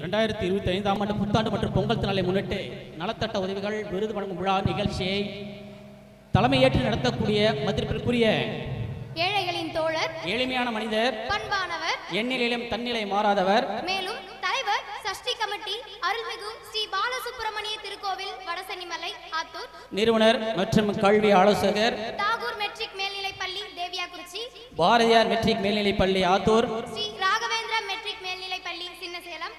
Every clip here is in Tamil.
ரெண்டாயிரத்தி இருபத்தி ஐந்தாம் ஆண்டு புத்தாண்டு மற்றும் பொங்கல் திருநாளை முன்னிட்டு நலத்தட்ட உதவிகள் விருது வழங்கும் விழா நிகழ்ச்சியை தலைமையேற்று நடத்தக்கூடிய மதிப்பிற்குரிய ஏழைகளின் தோழர் எளிமையான மனிதர் பண்பானவர் எண்ணிலையும் தன்னிலை மாறாதவர். மேலும் தலைவர் சஷ்டி கமிட்டி அருள்மிகு ஸ்ரீ பாலசுப்பிரமணிய திருக்கோவில் வடசனிமலை ஆத்தூர் நிறுவனர் மற்றும் கல்வி ஆலோசகர் தாகூர் மெட்ரிக் மேல்நிலைப் பள்ளி தேவியாக்குறிச்சி பாரதியார் மெட்ரிக் மேல்நிலைப் பள்ளி ஆத்தூர் ஸ்ரீ ராகவேந்திர மெட்ரிக் மேல்நிலைப் பள்ளி சின்னசேலம்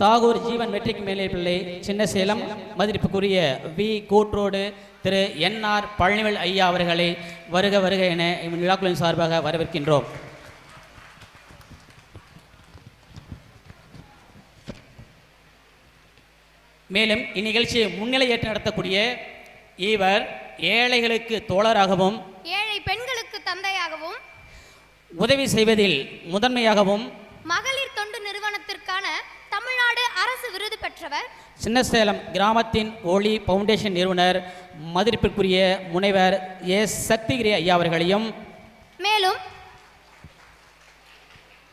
தாகூர் ஜீவன் மெட்ரிக் பள்ளி சின்னசேலம். மதிப்பிற்குரிய வி. கூட்ரோடு திரு. என்ஆர் பழனிவேல் ஐயா அவர்களை வருக வருக என விழாக்குழுவின் சார்பாக வரவேற்கின்றோம். மேலும் இந்நிகழ்ச்சியை முன்னிலை ஏற்று நடத்தக்கூடிய இவர் ஏழைகளுக்கு தோழராகவும் ஏழை பெண்களுக்கு தந்தையாகவும் உதவி செய்வதில் முதன்மையாகவும் மகளிர் விருது பெற்றவர் சின்னசேலம் கிராமத்தின் ஒளி ஃபவுண்டேஷன் நிறுவனர் மதிப்பிற்குரிய முனைவர் எஸ் சக்திகிரி ஐயா அவர்களையும் மேலும்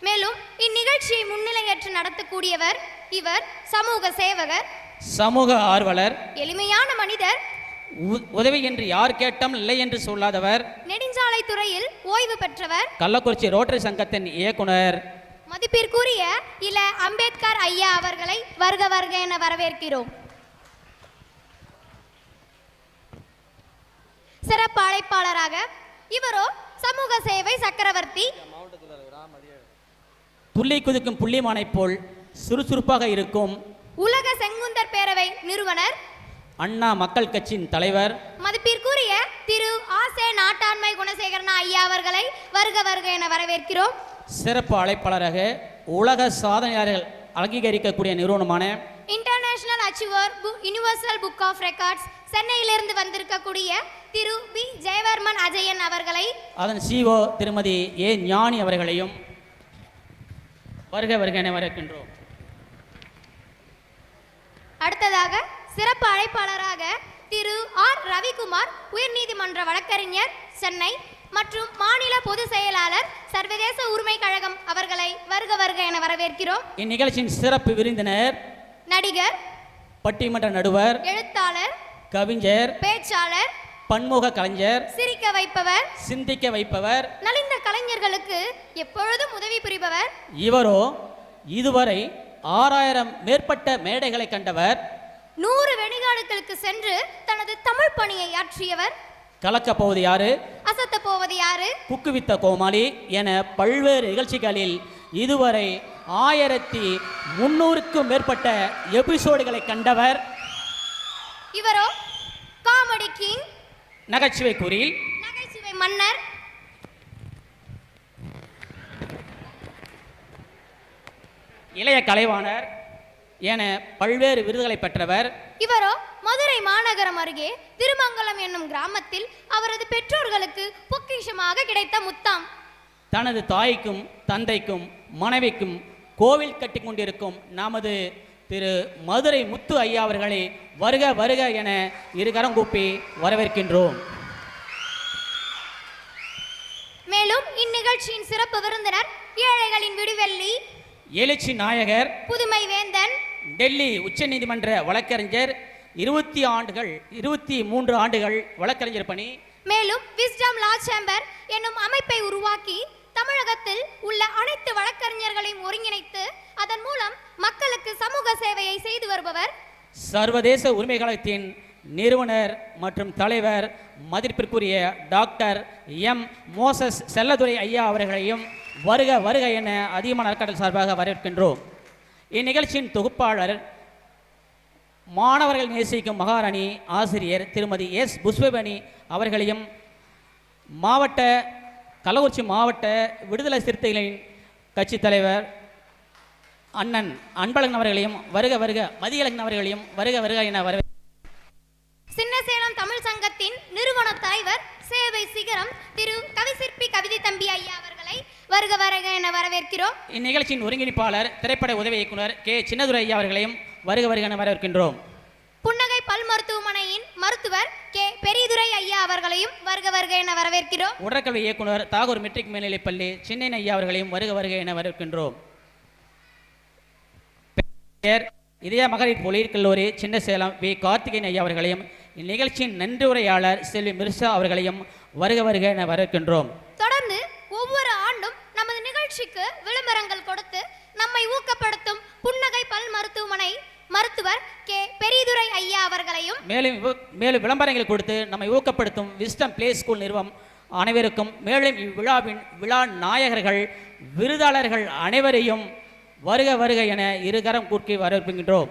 மேலும் இந்நிகழ்ச்சியை முன்னிலையேற்று நடத்தக்கூடியவர் இவர் சமூக சேவகர் சமூக ஆர்வலர் எளிமையான மனிதர் உதவி என்று யார் கேட்டும் இல்லை என்று சொல்லாதவர் நெடுஞ்சாலை துறையில் ஓய்வு பெற்றவர் கள்ளக்குறிச்சி ரோட்டரி சங்கத்தின் இயக்குனர் மதிப்பிற்குரிய இல அம்பேத்கர் ஐயா அவர்களை வருக வருக என வரவேற்கிறோம். சிறப்பு அழைப்பாளராக இவரோ சமூக சேவை சக்கரவர்த்தி. துள்ளி குதிக்கும் புள்ளிமானைப் போல் சுறுசுறுப்பாக இருக்கும் உலக செங்குந்தர் பேரவை நிறுவனர். அண்ணா மக்கள் கட்சியின் தலைவர். மதிப்பிற்குரிய திரு ஆசே நாட்டாண்மை குணசேகரன் ஐயா அவர்களை வருக வருக என வரவேற்கிறோம். சிறப்பு அழைப்பாளராக உலக சாதனையாளர்கள் அங்கீகரிக்கக்கூடிய நிறுவனமான international achiever universal book of records சென்னையிலிருந்து வந்திருக்கக்கூடிய திரு பி. ஜெயவர்மன் அஜயன் அவர்களை அதன் சிஓ திருமதி ஏ. ஞானி அவர்களையும் வருக வருக என வரவேற்கின்றோம். அடுத்ததாக சிறப்பு அழைப்பாளராக திரு ஆர். ரவிக்குமார் உயர்நீதிமன்ற வழக்கறிஞர் சென்னை மற்றும் மாநில பொதுச் செயலாளர் சர்வதேச உரிமை கழகம் அவர்களை வருக வருக என வரவேற்கிறோம். இந்நிகழ்ச்சியின் சிறப்பு விருந்தினர் நடிகர் பட்டிமன்ற நடுவர் எழுத்தாளர் கவிஞர் பேச்சாளர் பன்முக கலைஞர் சிரிக்க வைப்பவர் சிந்திக்க வைப்பவர் நலிந்த கலைஞர்களுக்கு எப்பொழுதும் உதவி புரிபவர் இவரோ இதுவரை ஆறாயிரம் மேற்பட்ட மேடைகளை கண்டவர் நூறு வெளிநாடுகளுக்கு சென்று தனது தமிழ் பணியை ஆற்றியவர். கலக்கப் போவது யாரு? போவது யாரு? குக்குவித்த கோமாளி என பல்வேறு நிகழ்ச்சிகளில் இதுவரை ஆயிரத்தி முன்னூறுக்கும் மேற்பட்ட எபிசோடுகளை கண்டவர் இவரோ? Comedy king? நகைச்சுவை கூறில். நகைச்சுவை மன்னர்? இளைய கலைவாணர் என பல்வேறு விருதுகளை பெற்றவர் இவரோ? மதுரை மாநகரம் அருகே திருமங்கலம் என்னும் கிராமத்தில் அவரது பெற்றோர்களுக்கு பொக்கிஷமாக கிடைத்த முத்தாம். தனது தாய்க்கும் தந்தைக்கும் மனைவிக்கும் கோவில் கட்டி கொண்டிருக்கும் நமது திரு மதுரை முத்து ஐயா அவர்களை வருக வருக என இருகரம் கூப்பி வரவேற்கின்றோம். மேலும் இந்நிகழ்ச்சியின் சிறப்பு விருந்தினர் ஏழைகளின் விடுவெள்ளி எழுச்சி நாயகர் புதுமை வேந்தன் டெல்லி உச்சநீதிமன்ற வழக்கறிஞர் இருபத்தி ஆண்டுகள் இருபத்தி மூன்று ஆண்டுகள் வழக்கறிஞர் பணி. மேலும் விஸ்டம் லா சேம்பர் என்னும் அமைப்பை உருவாக்கி தமிழகத்தில் உள்ள அனைத்து வழக்கறிஞர்களையும் ஒருங்கிணைத்து அதன் மூலம் மக்களுக்கு சமூக சேவையை செய்து வருபவர். சர்வதேச உரிமை கழகத்தின் நிறுவனர் மற்றும் தலைவர் மதிப்பிற்குரிய டாக்டர் எம். மோசஸ் செல்லதுரை ஐயா அவர்களையும் வருக வருக என அதிகமான அறக்கட்டளை சார்பாக வரவேற்கின்றோம். இந்நிகழ்ச்சியின் தொகுப்பாளர் மாணவர்கள் நேசிக்கும் மகாராணி ஆசிரியர் திருமதி எஸ். புஷ்பபணி அவர்களையும் மாவட்ட கள்ளக்குறிச்சி மாவட்ட விடுதலை சிறுத்தைகளின் கட்சித் தலைவர் அண்ணன் அன்பழகன் அவர்களையும் வருக வருக மதியழகன் அவர்களையும் வருக வருக என வரவே சின்னசேலம் தமிழ் சங்கத்தின் நிறுவன தலைவர் சேவை சிகரம் திரு. கவிசிற்பி கவிதை தம்பி ஐயா அவர்களை வருக வருக என வரவேற்கிறோம். இந்நிகழ்ச்சியின் ஒருங்கிணைப்பாளர் திரைப்பட உதவி இயக்குனர் கே. சின்னதுரை ஐயா அவர்களையும் வருக வருக என வரவேற்கின்றோம். புன்னகை பல் மருத்துவமனையின் மருத்துவர் கே. பெரியதுரை ஐயா அவர்களையும் வருக வருக என வரவேற்கிறோம். உடற்கல்வி இயக்குனர் தாகூர் மெட்ரிக் மேல்நிலைப்பள்ளி சின்ன ஐயா அவர்களையும் வருக வருக என வரவேற்கின்றோம். பேர் இதய மகளிர் பொலிர் கல்லூரி சின்ன சேலம் வி. கார்த்திகேயன் ஐயா அவர்களையும் இந்நிகழ்ச்சியின் நன்றி உரையாளர் செல்வி மிர்சா அவர்களையும் வருக வருக என வரவேற்கின்றோம். தொடர்ந்து ஒவ்வொரு ஆண்டும் நமது நிகழ்ச்சிக்கு விளம்பரங்கள் கொடுத்து நம்மை ஊக்கப்படுத்தும் புன்னகை பல் மருத்துவமனை மருத்துவர் கே பெரியதுரை ஐயா அவர்களையும் மேலும் மேலும் விளம்பரங்கள் கொடுத்து நம்மை ஊக்கப்படுத்தும் விஸ்டம் பிளே ஸ்கூல் நிறுவனம் அனைவருக்கும் மேலும் இவ்விழாவின் விழா நாயகர்கள் விருதாளர்கள் அனைவரையும் வருக வருக என இருகரம் கூட்டி வரவேற்கின்றோம்.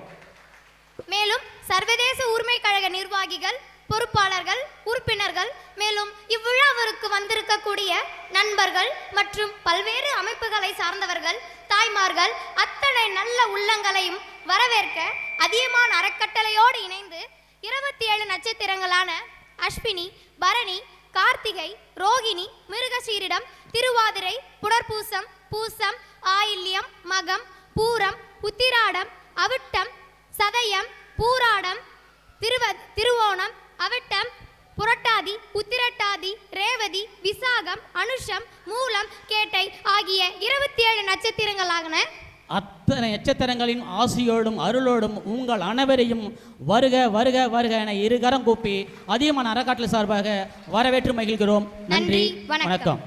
மேலும் சர்வதேச உரிமை கழக நிர்வாகிகள் பொறுப்பாளர்கள் உறுப்பினர்கள் மேலும் இவ்விழாவிற்கு வந்திருக்கக்கூடிய நண்பர்கள் மற்றும் பல்வேறு அமைப்புகளை சார்ந்தவர்கள் தாய்மார்கள் அத்தனை நல்ல உள்ளங்களையும் வரவேற்க அதியமான் அறக்கட்டளையோடு இணைந்து இருபத்தி ஏழு நட்சத்திரங்களான அஸ்வினி பரணி கார்த்திகை ரோகிணி மிருகசீரிடம் திருவாதிரை புனர்பூசம் பூசம் ஆயில்யம் மகம் பூரம் உத்திராடம் அவிட்டம் சதயம் பூராடம் திருவ திருவோணம் அவிட்டம் புரட்டாதி உத்திரட்டாதி ரேவதி விசாகம் அனுஷம் மூலம் கேட்டை ஆகிய இருபத்தி ஏழு நட்சத்திரங்களாகன அத்தனை நட்சத்திரங்களின் ஆசியோடும் அருளோடும் உங்கள் அனைவரையும் வருக வருக வருக என இருகரம் கூப்பி அதிகமான அறக்காட்டல் சார்பாக வரவேற்று மகிழ்கிறோம் நன்றி. வணக்கம்